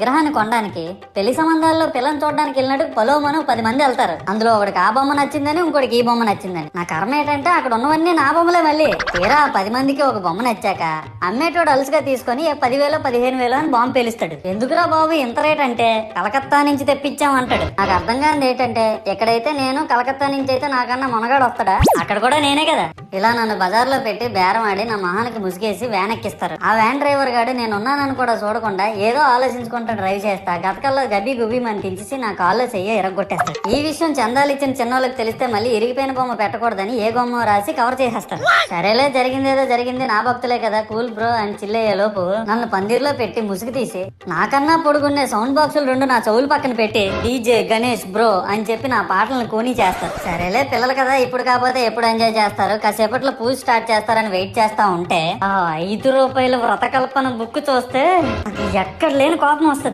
విగ్రహాన్ని కొనడానికి పెళ్ళి సంబంధాల్లో పిల్లని చూడడానికి వెళ్ళినట్టు పలోమను పది మంది వెళ్తారు. అందులో ఒకడికి ఆ బొమ్మ నచ్చిందని ఇంకోటికి ఈ బొమ్మ నచ్చిందని. నా కర్మ ఏంటంటే అక్కడ ఉన్నవన్నీ నా బొమ్మలే మళ్ళీ. తీరా పది మందికి ఒక బొమ్మ నచ్చాక అమ్మేటోడు అలుసుగా తీసుకొని పదివేలు పదిహేను వేలు అని బాంబు పేలుస్తాడు. ఎందుకురా బాబు ఇంత రేట్ అంటే? కలకత్తా నుంచి తెప్పించాం అంటాడు. నాకు అర్థం కానిది ఏంటంటే ఎక్కడైతే నేను కలకత్తా నుంచి అయితే నాకన్నా మునగాడు వస్తాడా? అక్కడ కూడా నేనే కదా. ఇలా నన్ను బజార్లో పెట్టి బేరం ఆడి నా మొహానికి ముసుగేసి వ్యాన్ ఎక్కిస్తారు. ఆ వ్యాన్ డ్రైవర్ గాడు నేను ఉన్నానని కూడా చూడకుండా ఏదో ఆలోచించుకుంటూ డ్రైవ్ చేస్తా గతకల్లో గబ్బి గుబ్బి మనిపించేసి నా కాల్లో చెయ్యి ఎరగొట్టేస్తాడు. ఈ విషయం చందాలు ఇచ్చిన చిన్నోళ్ళకి తెలిస్తే మళ్ళీ ఇరిగిపోయిన బొమ్మ పెట్టకూడదని ఏ బొమ్మ రాసి కవర్ చేసేస్తారు సరేలే జరిగిందేదో జరిగింది నా భక్తులే కదా కూల్ బ్రో అని చిల్లయ్యే లోపు నన్ను పందిర్లో పెట్టి ముసుగు తీసి నాకన్నా పొడుగున్నే సౌండ్ బాక్సులు రెండు నా చౌలు పక్కన పెట్టి డీజే గణేష్ బ్రో అని చెప్పి నా పాటలను కూని చేస్తారు. సరేలే పిల్లలు కదా ఇప్పుడు కాకపోతే ఎప్పుడు ఎంజాయ్ చేస్తారు? కాసేపట్లో పూజ స్టార్ట్ చేస్తారని వెయిట్ చేస్తా ఉంటే ఆ ఐదు రూపాయల వ్రతకల్పన బుక్ చూస్తే ఎక్కడ లేని కోపం వస్తుంది.